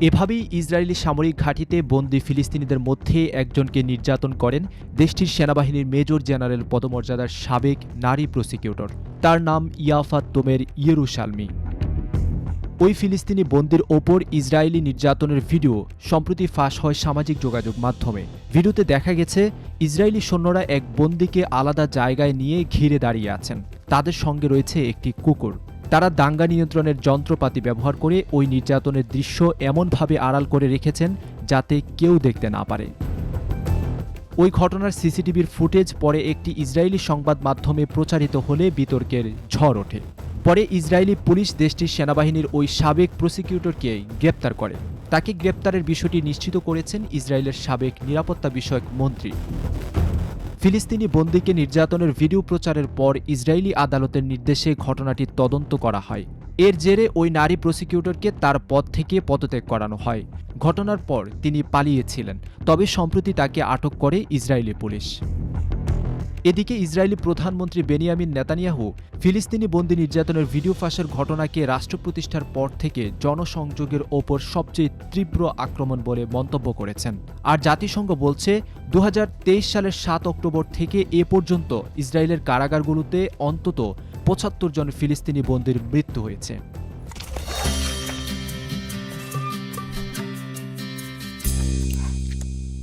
এভাবেই ইসরায়েলি সামরিক ঘাঁটিতে বন্দি ফিলিস্তিনিদের মধ্যে একজনকে নির্যাতন করেন দেশটির সেনাবাহিনীর মেজর জেনারেল পদমর্যাদার সাবেক নারী প্রসিকিউটর। তার নাম ইয়াফাত তোমের ইয়েরুশালমি। ওই ফিলিস্তিনি বন্দির ওপর ইসরায়েলি নির্যাতনের ভিডিও সম্প্রতি ফাঁস হয় সামাজিক যোগাযোগ মাধ্যমে। ভিডিওতে দেখা গেছে, ইসরায়েলি সৈন্যরা এক বন্দিকে আলাদা জায়গায় নিয়ে ঘিরে দাঁড়িয়ে আছেন। তাদের সঙ্গে রয়েছে একটি কুকুর। তারা দাঙ্গা নিয়ন্ত্রণের যন্ত্রপাতি ব্যবহার করে ওই নির্যাতনের দৃশ্য এমনভাবে আড়াল করে রেখেছেন যাতে কেউ দেখতে না পারে। ওই ঘটনার সিসিটিভির ফুটেজ পরে একটি ইসরায়েলি সংবাদ মাধ্যমে প্রচারিত হলে বিতর্কের ঝড় ওঠে। পরে ইসরায়েলি পুলিশ দেশটির সেনাবাহিনীর ওই সাবেক প্রসিকিউটরকে গ্রেপ্তার করে। তাকে গ্রেপ্তারের বিষয়টি নিশ্চিত করেছেন ইসরায়েলের সাবেক নিরাপত্তা বিষয়ক মন্ত্রী। ফিলিস্তিনি বন্দীকে নির্যাতনের ভিডিও প্রচারের পর ইসরায়েলি আদালতের নির্দেশে ঘটনাটি তদন্ত করা হয়। এর জেরে ওই নারী প্রসিকিউটরকে তার পদ থেকে পদত্যাগ করানো হয়। ঘটনার পর তিনি পালিয়েছিলেন, তবে সম্প্রতি তাকে আটক করে ইসরায়েলি পুলিশ। এদিকে ইসরায়েলি প্রধানমন্ত্রী বেনিয়ামিন নেতানিয়াহু ফিলিস্তিনি বন্দি নির্যাতনের ভিডিও ফাঁসের ঘটনাকে রাষ্ট্র প্রতিষ্ঠার পর থেকে জনসংযোগের ওপর সবচেয়ে তীব্র আক্রমণ বলে মন্তব্য করেছেন। আর জাতিসংঘ বলছে দু হাজার তেইশ সালের সাত অক্টোবর থেকে এ পর্যন্ত ইসরায়েলের কারাগারগুলোতে অন্তত পঁচাত্তর জন ফিলিস্তিনি বন্দির মৃত্যু হয়েছে।